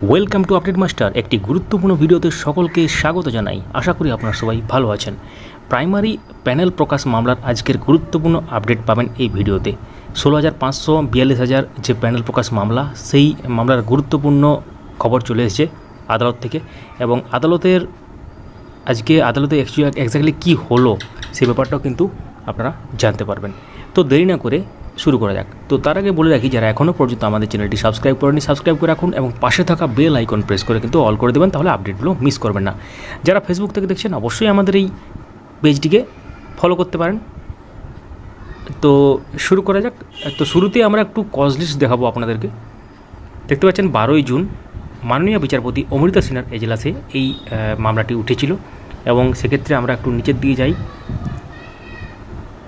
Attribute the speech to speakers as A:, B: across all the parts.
A: Welcome to update master একটি গুরুত্বপূর্ণ ভিডিওতে সকলকে স্বাগত জানাই। আশা করি আপনারা সবাই ভালো আছেন। প্রাইমারি প্যানেল প্রকাশ মামলার আজকের গুরুত্বপূর্ণ আপডেট পাবেন এই ভিডিওতে। ষোলো হাজার পাঁচশো বিয়াল্লিশ হাজার যে প্যানেল প্রকাশ মামলা, সেই মামলার গুরুত্বপূর্ণ খবর চলে এসেছে আদালত থেকে এবং আদালতের আজকে আদালতে এক্স্যাক্টলি কী হলো, সে ব্যাপারটাও কিন্তু আপনারা জানতে পারবেন। তো দেরি না করে শুরু করা যাক। তো তার আগে বলে রাখি, যারা এখনও পর্যন্ত আমাদের চ্যানেলটি সাবস্ক্রাইব করেনি, সাবস্ক্রাইব করে রাখুন এবং পাশে থাকা বেল আইকন প্রেস করে কিন্তু অল করে দেবেন, তাহলে আপডেটগুলো মিস করবেন না। যারা ফেসবুক থেকে দেখছেন, অবশ্যই আমাদের এই পেজটিকে ফলো করতে পারেন। তো শুরু করা যাক। তো শুরুতে আমরা একটু কজ দেখাবো আপনাদেরকে। দেখতে পাচ্ছেন, বারোই জুন মাননীয় বিচারপতি অমৃতা সিনহার এজলাসে এই মামলাটি উঠেছিল। এবং সেক্ষেত্রে আমরা একটু নিচের দিকে যাই।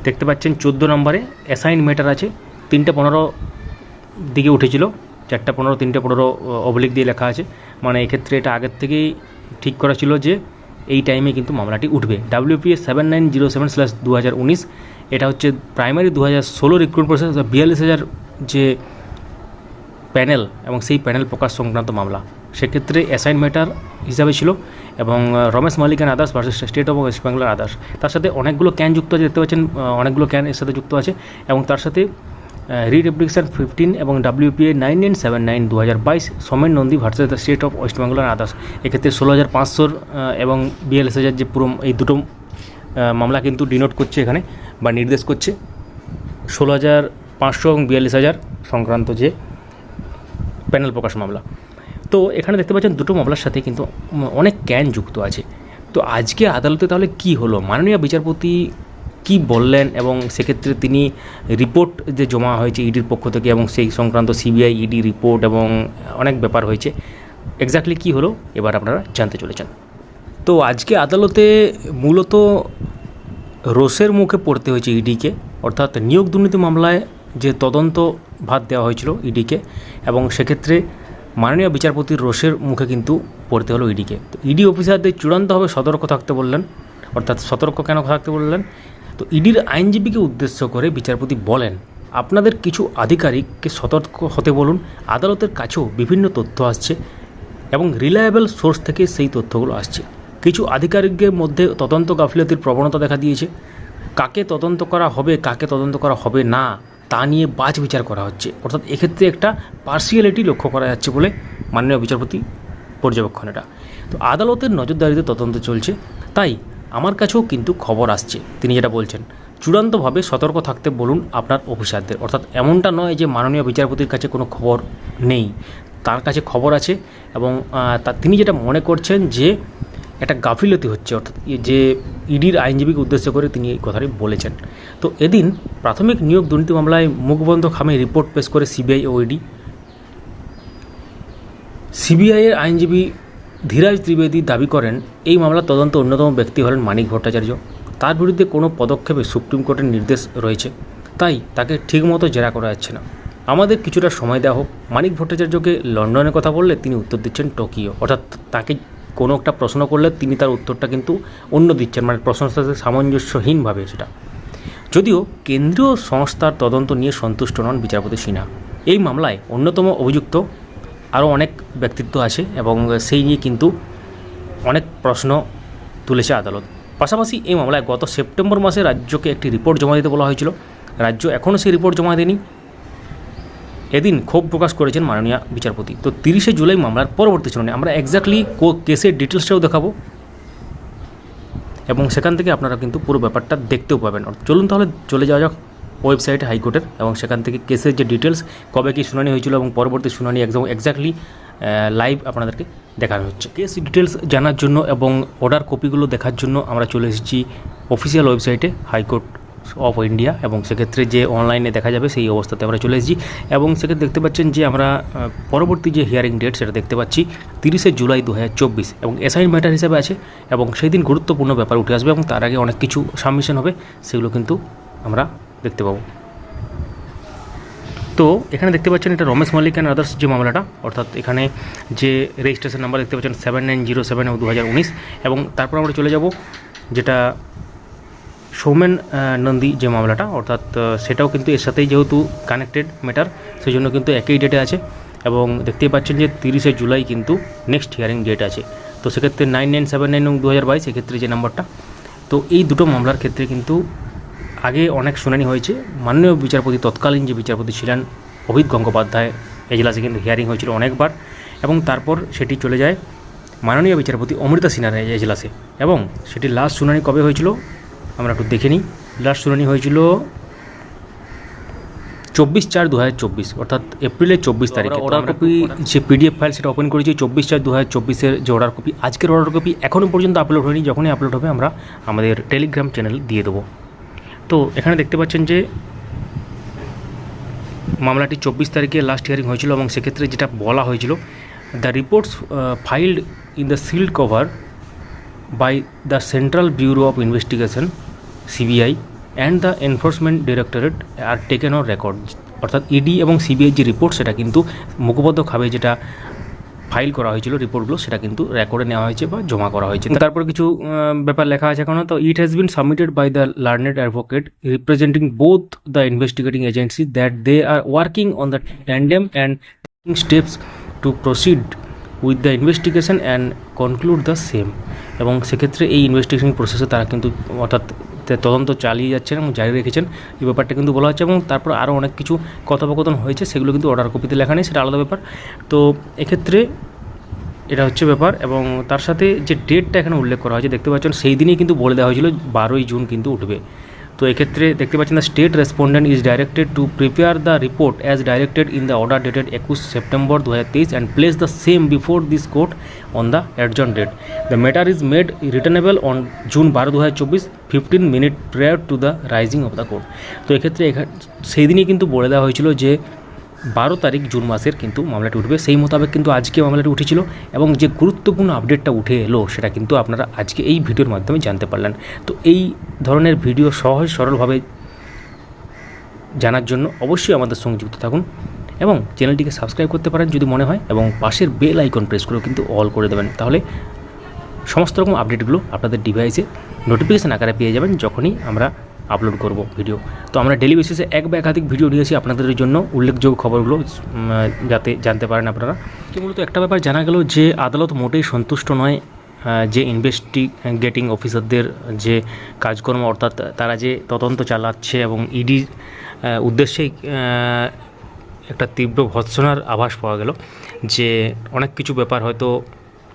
A: দেখতে পাচ্ছেন চোদ্দ নম্বরে অ্যাসাইন ম্যাটার আছে, তিনটে পনেরো দিকে উঠেছিল, চারটা পনেরো, তিনটে পনেরো অবলিক দিয়ে লেখা আছে। মানে এক্ষেত্রে এটা আগের থেকেই ঠিক করা ছিল যে এই টাইমে কিন্তু মামলাটি উঠবে। WPS seven nine zero seven slash দু হাজার উনিশ, এটা হচ্ছে প্রাইমারি দু হাজার ষোলো রিক্রুট প্রসেস বিয়াল্লিশ হাজার যে প্যানেল এবং সেই প্যানেল প্রকাশ সংক্রান্ত মামলা। সেক্ষেত্রে অ্যাসাইন ম্যাটার হিসাবে ছিল এবং Ramesh Malik and others versus state of west Bengal others. তার সাথে অনেকগুলো ক্যান যুক্ত আছে, দেখতে পাচ্ছেন অনেকগুলো ক্যান এর সাথে যুক্ত আছে এবং তার সাথে রিড অ্যাপ্লিকেশন ফিফটিন এবং WPA nine nine seven nine দু হাজার বাইশ Somen Nandi versus the state of west Bengal and others. এক্ষেত্রে ষোলো হাজার পাঁচশোর এবং হাজার যে পুরো এই দুটো মামলা কিন্তু ডিনোট করছে এখানে বা নির্দেশ করছে। ষোলো হাজার পাঁচশো এবং বিয়াল্লিশ হাজার সংক্রান্ত যে প্যানেল প্রকাশ মামলা। তো এখানে দেখতে পাচ্ছেন দুটো মামলার সাথে কিন্তু অনেক ক্যান যুক্ত আছে। তো আজকে আদালতে তাহলে কি হলো? মাননীয় বিচারপতি কি বললেন এবং সেক্ষেত্রে তিনি রিপোর্ট যে জমা হয়েছে ইডির পক্ষ থেকে এবং সেই সংক্রান্ত সিবিআই ইডি রিপোর্ট এবং অনেক ব্যাপার হয়েছে এক্স্যাক্টলি কি হলো? এবার আপনারা জানতে চলেছেন। তো আজকে আদালতে মূলত রোষের মুখে পড়তে হয়েছে ইডিকে, অর্থাৎ নিয়োগ দুর্নীতি মামলায় যে তদন্ত ভাত দেওয়া হয়েছিল ইডিকে এবং সেক্ষেত্রে মাননীয় বিচারপতির রোষের মুখে কিন্তু পড়তে হলো ইডিকে তো ইডি অফিসারদের চূড়ান্তভাবে সতর্ক থাকতে বললেন, অর্থাৎ সতর্ক কেন থাকতে বললেন? তো ইডির আইনজীবীকে উদ্দেশ্য করে বিচারপতি বলেন, আপনাদের কিছু আধিকারিককে সতর্ক হতে বলুন। আদালতের কাছেও বিভিন্ন তথ্য আসছে এবং রিলায়েবল সোর্স থেকে সেই তথ্যগুলো আসছে। কিছু আধিকারিকদের মধ্যে তদন্ত গাফিলতির প্রবণতা দেখা দিয়েছে। কাকে তদন্ত করা হবে, কাকে তদন্ত করা হবে না তা নিয়ে বাজ বিচার করা হচ্ছে। অর্থাৎ এক্ষেত্রে একটা পার্সিয়ালিটি লক্ষ্য করা যাচ্ছে বলে মাননীয় বিচারপতি পর্যবেক্ষণ এটা। তো আদালতের নজরদারিতে তদন্ত চলছে, তাই আমার কাছেও কিন্তু খবর আসছে, তিনি যেটা বলছেন। চূড়ান্তভাবে সতর্ক থাকতে বলুন আপনার অফিসারদের। অর্থাৎ এমনটা নয় যে মাননীয় বিচারপতির কাছে কোনো খবর নেই। তার কাছে খবর আছে এবং তিনি যেটা মনে করছেন যে একটা গাফিলতি হচ্ছে, অর্থাৎ যে ইডির আইনজীবীকে উদ্দেশ্য করে তিনি এই কথাটি বলেছেন। তো এদিন প্রাথমিক নিয়োগ দুর্নীতি মামলায় মুখবন্ধ খামে রিপোর্ট পেশ করে সিবিআই ও ইডি। সিবিআইয়ের আইনজীবী ধীরাজ ত্রিবেদী দাবি করেন, এই মামলার তদন্ত অন্যতম ব্যক্তি হলেন মানিক ভট্টাচার্য। তার বিরুদ্ধে কোনো পদক্ষেপে সুপ্রিম কোর্টের নির্দেশ রয়েছে। তাই তাকে ঠিকমতো জেরা করা যাচ্ছে না। আমাদের কিছুটা সময় দেওয়া হোক। মানিক ভট্টাচার্যকে লন্ডনের কথা বললে তিনি উত্তর দিচ্ছেন টোকিও। অর্থাৎ তাকে কোনো একটা প্রশ্ন করলে তিনি তার উত্তরটা কিন্তু অন্য দিচ্ছেন মানে প্রশ্নের সাথে সামঞ্জস্যহীনভাবে সেটা। যদিও কেন্দ্রীয় সংস্থার তদন্ত নিয়ে সন্তুষ্ট নন বিচারপতি সিনহা। এই মামলায় অন্যতম অভিযুক্ত আরও অনেক ব্যক্তিত্ব আছে এবং সেই নিয়ে কিন্তু অনেক প্রশ্ন তুলেছে আদালত। পাশাপাশি এই মামলায় গত সেপ্টেম্বর মাসে রাজ্যকে একটি রিপোর্ট জমা দিতে বলা হয়েছিল। রাজ্য এখনও সেই রিপোর্ট জমা দেয়নি। এদিন ক্ষোভ প্রকাশ করেছেন মাননীয় বিচারপতি। তো তিরিশে জুলাই মামলার পরবর্তী শুনানি, আমরা এক্স্যাক্টলি কেসের ডিটেলসটাও দেখাবো। এবং সেখান থেকে আপনারা কিন্তু পুরো ব্যাপারটা দেখতেও পাবেন। চলুন তাহলে চলে যাওয়া যাক ওয়েবসাইটে হাইকোর্টের, এবং সেখান থেকে কেসের যে ডিটেলস কবে কী শুনানি হয়েছিল এবং পরবর্তী শুনানি একদম এক্স্যাক্টলি লাইভ আপনাদেরকে দেখানো হচ্ছে। কেস ডিটেলস জানার জন্য এবং অর্ডার কপিগুলো দেখার জন্য আমরা চলে এসেছি অফিসিয়াল ওয়েবসাইটে হাইকোর্ট অফ ইন্ডিয়া এবং সেক্ষেত্রে যে অনলাইনে দেখা যাবে সেই অবস্থাতে আমরা চলে এসেছি এবং সেক্ষেত্রে দেখতে পাচ্ছেন যে আমরা পরবর্তী যে হিয়ারিং ডেট সেটা দেখতে পাচ্ছি তিরিশে জুলাই দু হাজার চব্বিশ এবং অ্যাসাইন ম্যাটার হিসেবে আছে এবং সেই দিন গুরুত্বপূর্ণ ব্যাপার উঠে আসবে এবং তার আগে অনেক কিছু সাবমিশন হবে সেগুলো কিন্তু আমরা দেখতে পাবো। তো এখানে দেখতে পাচ্ছেন এটা রমেশ মালিক অ্যান্ড আদার্স যে মামলাটা, অর্থাৎ এখানে যে রেজিস্ট্রেশন নাম্বার দেখতে পাচ্ছেন সেভেন নাইন জিরো সেভেন এবং দু হাজার উনিশ এবং তারপর আমরা চলে যাব যেটা সৌমেন নন্দী যে মামলাটা, অর্থাৎ সেটাও কিন্তু এর সাথেই যেহেতু কানেক্টেড ম্যাটার সেই জন্য কিন্তু একই ডেটে আছে এবং দেখতেই পাচ্ছেন যে তিরিশে জুলাই কিন্তু নেক্সট হিয়ারিং ডেট আছে। তো সেক্ষেত্রে নাইন নাইন সেভেন নাইন এবং দু হাজার বাইশ এক্ষেত্রে যে নাম্বারটা তো এই দুটো মামলার ক্ষেত্রে কিন্তু আগে অনেক শুনানি হয়েছে। মাননীয় বিচারপতি, তৎকালীন যে বিচারপতি ছিলেন অভিত গঙ্গোপাধ্যায় এজলাসে কিন্তু হিয়ারিং হয়েছিল অনেকবার এবং তারপর সেটি চলে যায় মাননীয় বিচারপতি অমৃতা সিনহার এজলাসে এবং সেটি লাস্ট শুনানি কবে হয়েছিল? আমরা একটু দেখে নিই। লাস্ট শুনানি হয়েছিল চব্বিশ চার দু হাজার চব্বিশ অর্থাৎ এপ্রিলের চব্বিশ তারিখে। অর্ডার কপি যে পিডিএফ ফাইল সেটা ওপেন করেছি চব্বিশ চার দু হাজার চব্বিশের যে অর্ডার কপি আজকের অর্ডার কপি এখনও পর্যন্ত আপলোড হয়নি যখনই আপলোড হবে আমরা আমাদের টেলিগ্রাম চ্যানেল দিয়ে দেবো। তো এখানে দেখতে পাচ্ছেন যে মামলাটি চব্বিশ তারিখে লাস্ট হিয়ারিং হয়েছিল এবং সেক্ষেত্রে যেটা বলা হয়েছিল the reports filed in the sealed cover by the central bureau of investigation CBI and the enforcement directorate are taken on record অর্থাৎ ইডি এবং সিবিআই যে রিপোর্ট সেটা কিন্তু মুখবদ্ধভাবে যেটা ফাইল করা হয়েছিল রিপোর্টগুলো সেটা কিন্তু রেকর্ডে নেওয়া হয়েছে বা জমা করা হয়েছে। তারপর কিছু ব্যাপার লেখা আছে এখনও। তো it has been submitted by the learned advocate representing both the investigating agency that they are working on the tandem and steps to proceed with the investigation and conclude the same এবং সেক্ষেত্রে এই investigation প্রসেসে তারা কিন্তু অর্থাৎ তদন্ত চালিয়ে যাচ্ছেন এবং জারি রেখেছেন, এই ব্যাপারটা কিন্তু বলা হচ্ছে এবং তারপর আরও অনেক কিছু কথোপকথন হয়েছে, সেগুলো কিন্তু অর্ডার কপিতে লেখা নেই, সেটা আলাদা ব্যাপার। তো এক্ষেত্রে এটা হচ্ছে ব্যাপার এবং তার সাথে যে ডেটটা এখানে উল্লেখ করা হয়েছে, দেখতে পাচ্ছেন সেই দিনই কিন্তু বলে দেওয়া হয়েছিল, বারোই জুন কিন্তু উঠবে। তো এক্ষেত্রে দেখতে পাচ্ছেন না state respondent is directed to prepare the report as directed in the order dated একুশ সেপ্টেম্বর দু হাজার তেইশ and place the same before this court on the adjourned date the matter is made returnable on June বারো দু হাজার চব্বিশ fifteen minute prayer to the rising of the court তো এক্ষেত্রে সেই দিনই কিন্তু বলে দেওয়া হয়েছিল যে বারো তারিখ জুন মাসের কিন্তু মামলাটি উঠবে। সেই মোতাবেক কিন্তু আজকে মামলাটি উঠেছিল এবং যে গুরুত্বপূর্ণ আপডেটটা উঠে এলো, সেটা কিন্তু আপনারা আজকে এই ভিডিওর মাধ্যমে জানতে পারলেন। তো এই ধরনের ভিডিও সহজ সরলভাবে জানার জন্য অবশ্যই আমাদের সঙ্গে যুক্ত থাকুন এবং চ্যানেলটিকে সাবস্ক্রাইব করতে পারেন যদি মনে হয় এবং পাশের বেল আইকন প্রেস করেও কিন্তু অল করে দেবেন। তাহলে সমস্ত রকম আপডেটগুলো আপনাদের ডিভাইসে নোটিফিকেশান আকারে পেয়ে যাবেন যখনই আমরা আপলোড করব ভিডিও তো আমরা ডেলি বেসিসে এক বা একাধিক ভিডিও নিয়েছি আপনাদের জন্য। উল্লেখযোগ্য খবরগুলো যাতে জানতে পারেন আপনারা। মূলত একটা ব্যাপার জানা গেল যে আদালত মোটেই সন্তুষ্ট নয় যে ইনভেস্টিগেটিং অফিসারদের যে কাজকর্ম, অর্থাৎ তারা যে তদন্ত চালাচ্ছে এবং ইডির উদ্দেশ্যেই একটা তীব্র ভৎসনার আভাস পাওয়া গেল যে অনেক কিছু ব্যাপার হয়তো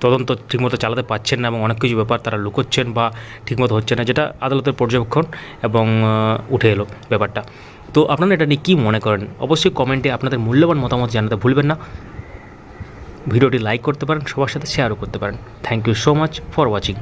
A: তদন্ত ঠিকমতো চালাতে পারছেন না এবং অনেক কিছু ব্যাপার তারা লুকোচ্ছেন বা ঠিকমতো হচ্ছে না, যেটা আদালতের পর্যবেক্ষণ এবং উঠে এলো ব্যাপারটা। তো আপনারা এটা নিয়ে কী মনে করেন? অবশ্যই কমেন্টে আপনাদের মূল্যবান মতামত জানাতে ভুলবেন না। ভিডিওটি লাইক করতে পারেন, সবার সাথে শেয়ারও করতে পারেন। Thank you so much for watching.